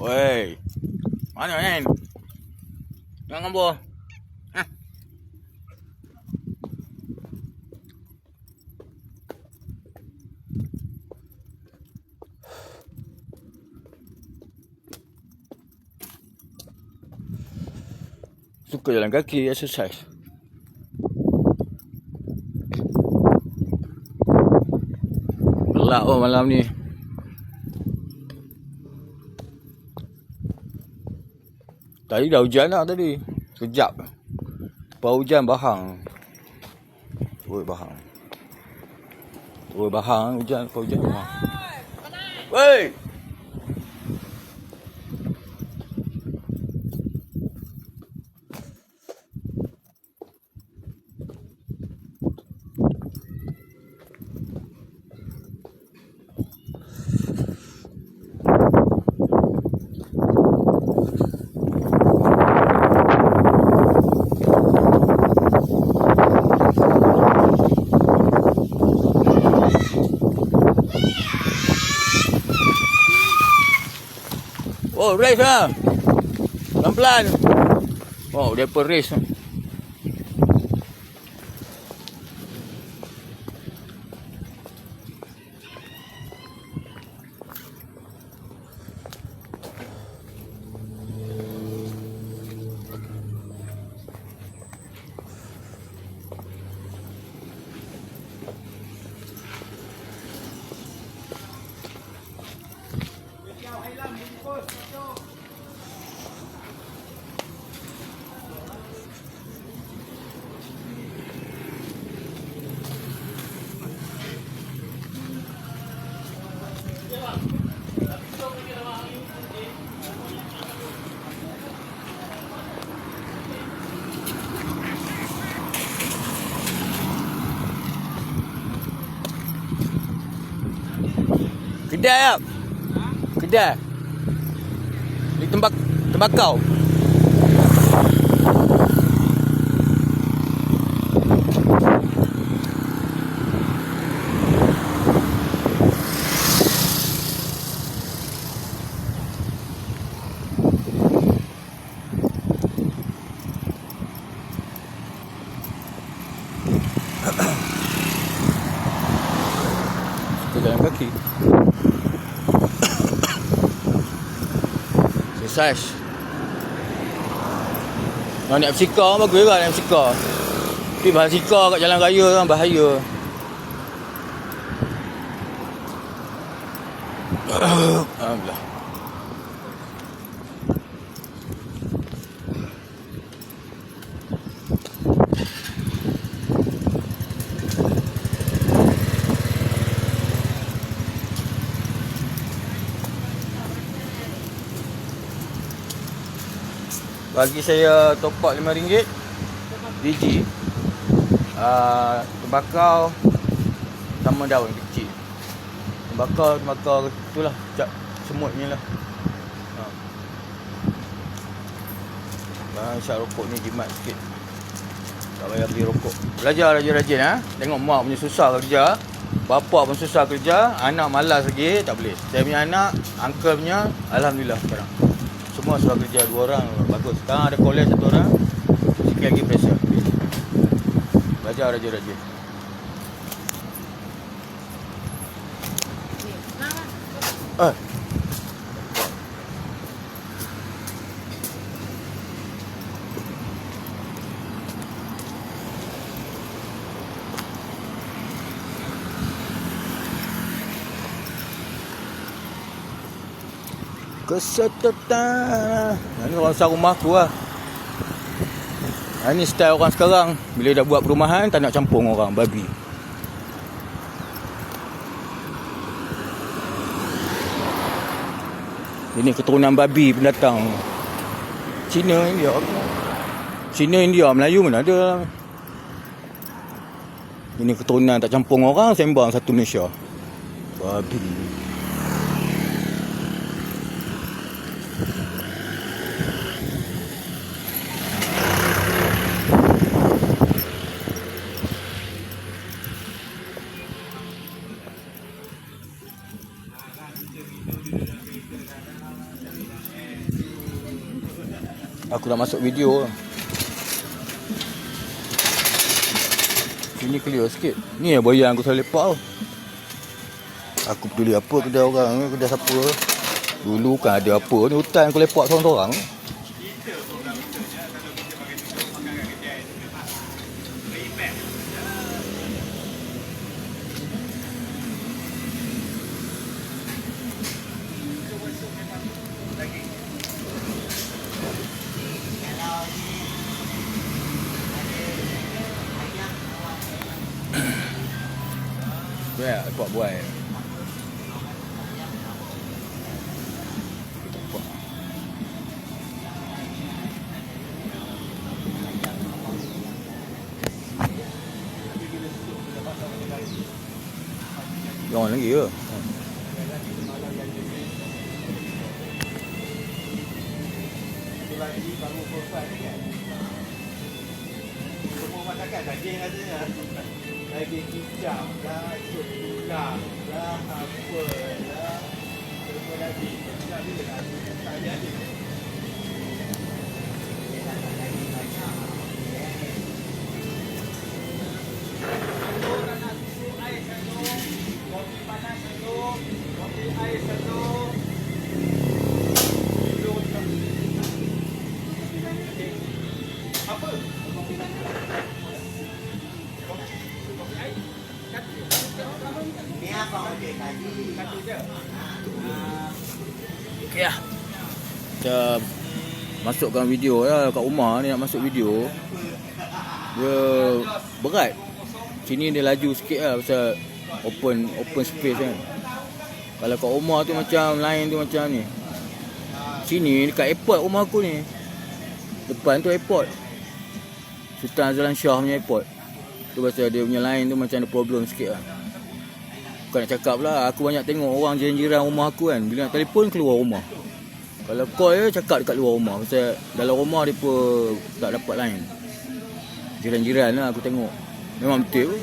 Woi. Mana kan? Jangan gambar. Ha. Suka jalan kaki, exercise. Gelap oh malam ni. tại đầu chén nó đấy đi, cứ chậm Bầu chén bà hàng Ui, bà hàng Ui, bà hàng chén, bầu chén bà hàng Ê! Race lah. Pelan-pelan. Oh, dia pun race. Kedai tak? Kedai. Di tembak tembakau. Exercise. Nak naik bersikar bagus juga naik bersikar. Tapi bahasa sikar kat jalan raya kan bahaya. Alhamdulillah. Bagi saya top up RM5 DG uh, Tembakau Sama daun kecil. Tembakau Tembakau Itulah Cap semut ni lah. Ha. Bang isyak rokok ni jimat sikit. Tak payah beli rokok. Belajar rajin-rajin ha? Tengok mak punya susah kerja. Bapak pun susah kerja. Anak malas lagi Tak boleh. Saya punya anak Uncle punya Alhamdulillah sekarang semua sudah kerja dua orang. Bagus. Sekarang ada college satu orang sikit lagi pressure. Belajar rajin-rajin Kesetetan. Ini orang besar rumah aku lah. Ini style orang sekarang. Bila dah buat perumahan Tak nak campur orang Babi. Ini keturunan babi pendatang. Cina India. Cina India Melayu mana ada. Ini keturunan tak campur orang Sembang satu Malaysia. Babi Aku nak masuk video. Sini clear sikit. Ni yang bayang aku selalu lepak tau. Aku peduli apa kedai orang ni Kedai siapa? Dulu kan ada apa ni Hutan aku lepak seorang-seorang Ya, buat buat. Lagi ke? Rasanya. Daging kicap lah, sup tulang lah, apa lah. Semua daging. Tak ada lah. Kita masukkan video lah kat rumah ni nak masuk video. Dia berat. Sini dia laju sikit lah pasal open open space kan. Kalau kat rumah tu macam lain tu macam ni. Sini dekat airport rumah aku ni. Depan tu airport. Sultan Azlan Shah punya airport. Tu pasal dia punya line tu macam ada problem sikit lah. Bukan nak cakap lah Aku banyak tengok orang jiran-jiran rumah aku kan Bila nak telefon keluar rumah Kalau call je cakap dekat luar rumah Pasal dalam rumah dia pun tak dapat line Jiran-jiran lah aku tengok. Memang betul